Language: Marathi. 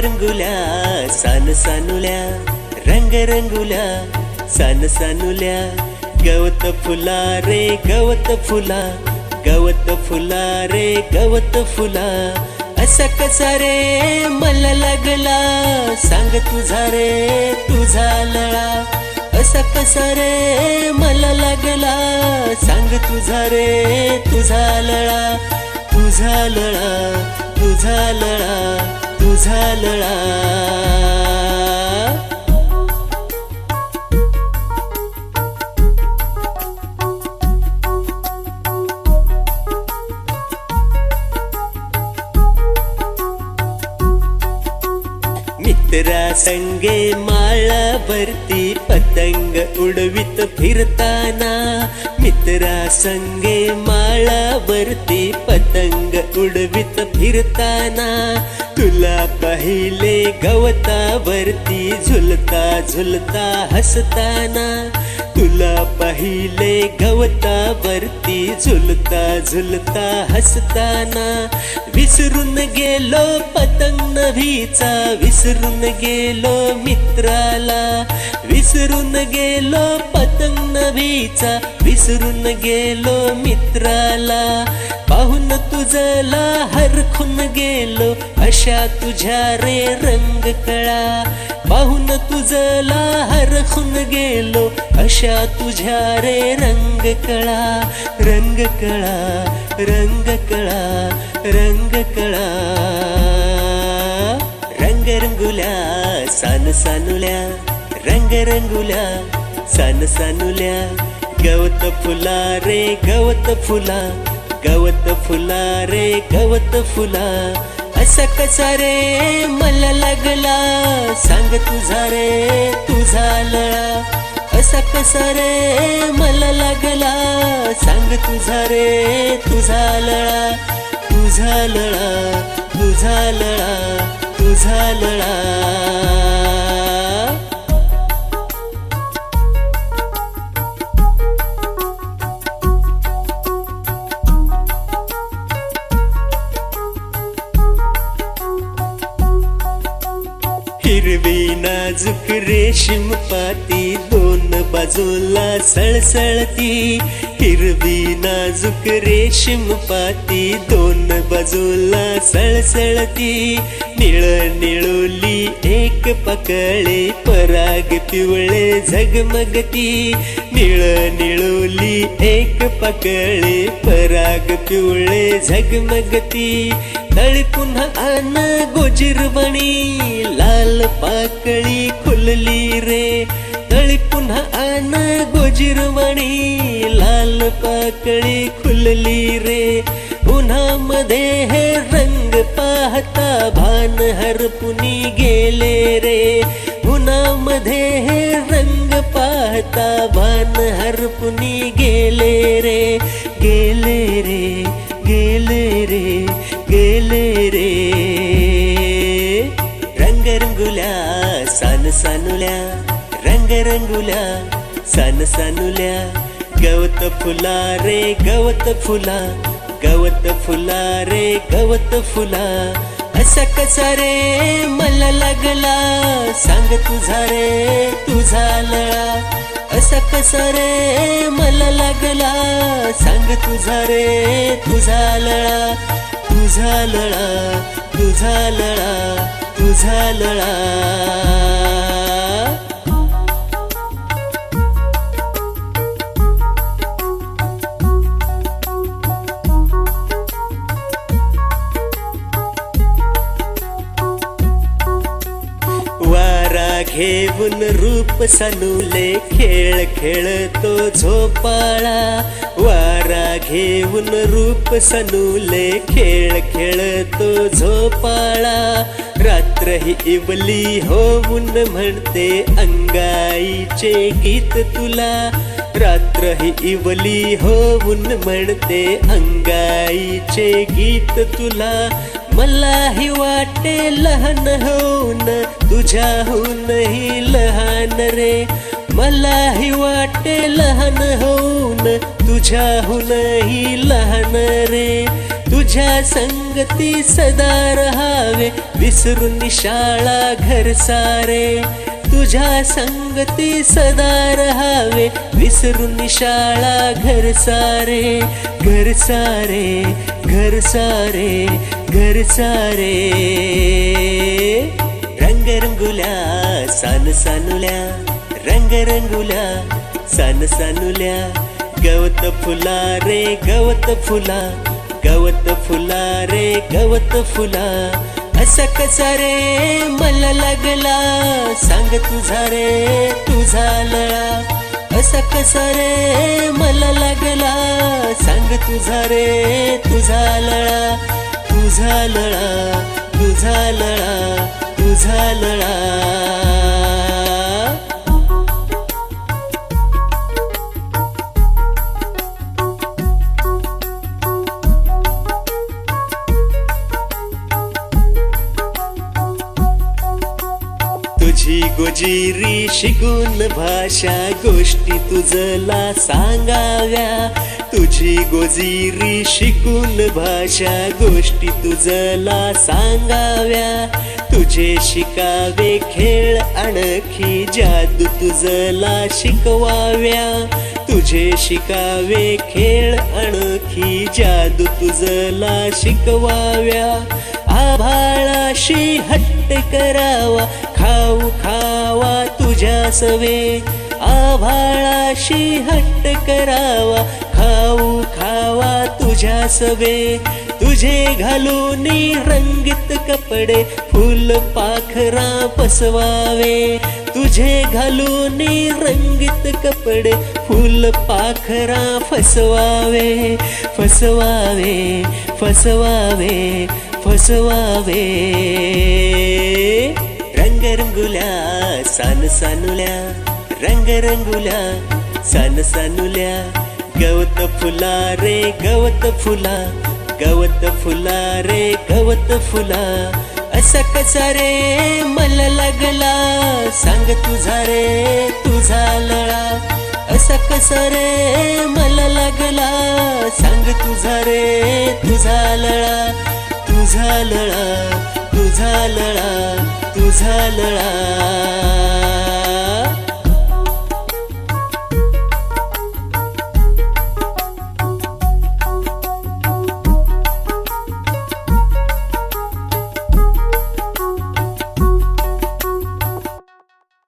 रंगुल्या सन सानुल्या रंग रंगुल्या सन सानुल्या गवत फुला रे गवत फुला गवत फुला रे गवत फुला. असा कसा रे मला लागला सांग तुझा रे तुझा लळा. असा कसा रे मला लागला सांग तुझा रे तुझा लळा. तुझा लळा तुझा लळा. तुझा लळा मित्रा संगे माळा माळावरती पतंग उडवित फिरताना मित्रा संगे माळावरती पतंग उडवित फिरताना तुला पाहिले गवतावरती झुलता झुलता हसताना तुला पाहिले गवतावरती झुलता झुलता हसताना विसरून गेलो पतंग नभीचा विसरून गेलो मित्राला विसरून गेलो पतंग नभीचा विसरून गेलो मित्राला. पाहून तुझला हरखून गेलो अशा तुझ्या रे रंग कळा. पाहून तुझला हरखून गेलो अशा तुझ्या रे रंग कळा. रंग कळा रंग कळा रंग कळा. रंग रंगुल्या सन सानुल्या. रंग रंगुल्या सन सानुल्या. गवत फुला रे गवत फुला. गवत फुला रे गवत फुला. असा कसा रे मला लागला. सांग तुझा रे तुझा लळा. असा कसा रे मला लागला. सांग तुझा रे तुझा लळा. तुझा लळा तुझा लळा तुझा लळा. हिरवी नाजूक रेशीम पाती दोन बाजूला सळसळती. हिरवी नाजूक रेशीम पाती दोन बाजूला सळसळती. निळ निळोली एक पकळे पराग पिवळे झगमगती. निळ निळोली एक पकळे पराग पिवळे झगमगती. तळी पुन्हा आन गोजिरवणी. लाल पाकळी खुलली रे. तळी पुन्हा आन गोजिरवणी लाल पाकळी खुलली रे. उन्हामध्ये हे रंग पाहता सानुल्या रंगरंगुल्या सन सानुल्या गवत फुला रे गवत फुला गवत फुला रे गवत फुला. असा कसा रे मला लागला सांग तुझा रे तुझा लळा. असा कसा रे मला लागला सांग तुझा रे तुझा लळा. तुझा लळा तुझा लळा तुझा लळा. घेऊन रूप सनुले खेळ खेळतो झोपाळा. वारा घेऊन रूप सनुले खेळ खेळतो झोपाळा. रात्र ही इवली होऊन म्हणते अंगाईचे गीत तुला. रात्र ही इवली होऊन म्हणते अंगाईचे गीत तुला. मलाही वाटे लहान होऊन तुझ्याहूनही लहान रे. मलाही वाटे लहान होऊन तुझ्याहूनही लहान रे. तुझ्या संगती सदा रहावे. विसरून शाळा घर सारे. तुझ्या संगती सदा रहावे. विसरून शाळा घर सारे. घर सारे घर सारे घर सारे. रंगरंगुल्या सान सानुल्या. रंग सान सानुल्या. गवत फुला रे गवत फुला. गवत फुला रे गवत फुला. असा कसा रे मला लागला. सांग तुझा रे तुझा लळा. असा कसा रे मला लागला. सांग तुझा रे तुझा लळा. तुझा लळा तुझा लळा तुझा लळा. तुझी गोजिरी शिकून भाषा गोष्टी तुझला सांगाव्या. तुझी गोजिरी शिकून भाषा गोष्टी तुझला सांगाव्या. तुझे शिकावे खेळ आणखी जादू तुझला शिकवाव्या. तुझे शिकावे खेळ आणखी जादू तुझला शिकवाव्या. आभाळाशी हट्ट करावा खाऊ खावा तुझ्या सवे. आभाळाशी हट्ट करावा. खाऊ खावा तुझ्या सवे. तुझे घालून रंगीत कपडे फुल पाखरा पसवावे तुझे घालून रंगीत कपडे फुल पाखरा फसवावे. फसवावे फसवावे फसवावे. रंगरंगुल्या सान सानुल्या रंग रंगुल्या सान सानुल्या गवत फुला रे गवत फुला गवत फुला रे गवत फुला. असा कसा रे मला लागला सांग तुझा रे तुझा लळा. असा कसा रे मला लागला सांग तुझा रे तुझा लळा तुझा लळा. तुझा लळा तुझा लळा.